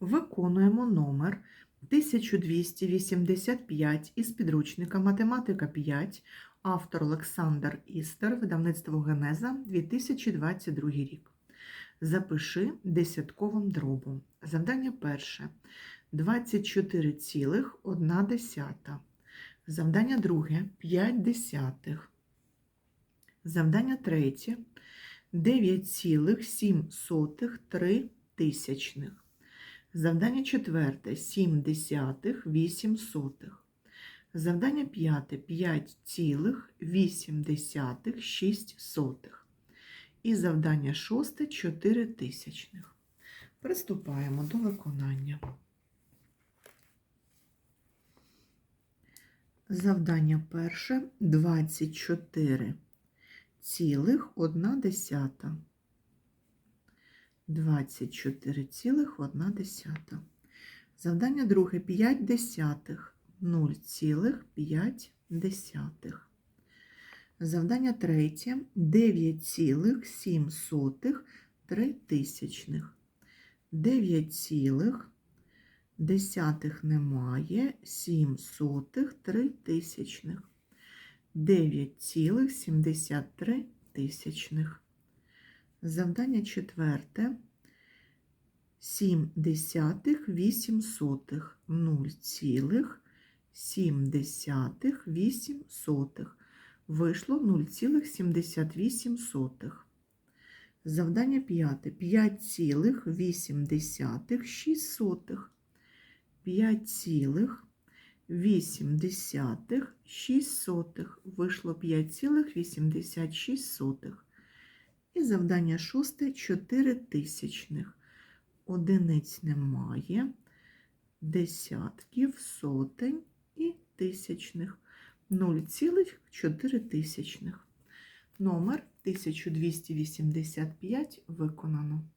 Виконуємо номер 1285 із підручника Математика 5, автор Олександр Істер, видавництво Генеза, 2022 рік. Запиши десятковим дробом. Завдання перше. 24,1. Завдання друге 5 десятих. Завдання третє 9,7 тисячних. Завдання четверте 7 десятих 8 сотих. Завдання п'яте 5,8 десятих 6 сотих. І завдання шосте 4 тисячних. Приступаємо до виконання. Завдання перше 24 цілих 1 десята. 24,1 десята. Завдання друге 5 десятих 0,5 десятих. Завдання третє 9,7 3 тисячних. 9 цілих десятих немає, 7 сотих 3 тисячних. 9,73 тисячних. Завдання четверте. 7 десятих 8 сотих 0,7 8 сотих. Вийшло 0,78 сотих. Завдання п'яте 5,8 6 сотих. 5,8 6 сотих. Вийшло 5,86 сотих. І завдання шосте 4 тисячних. Одиниць немає, десятків, сотень і тисячних. 0,4 тисячних. Номер 1285 виконано.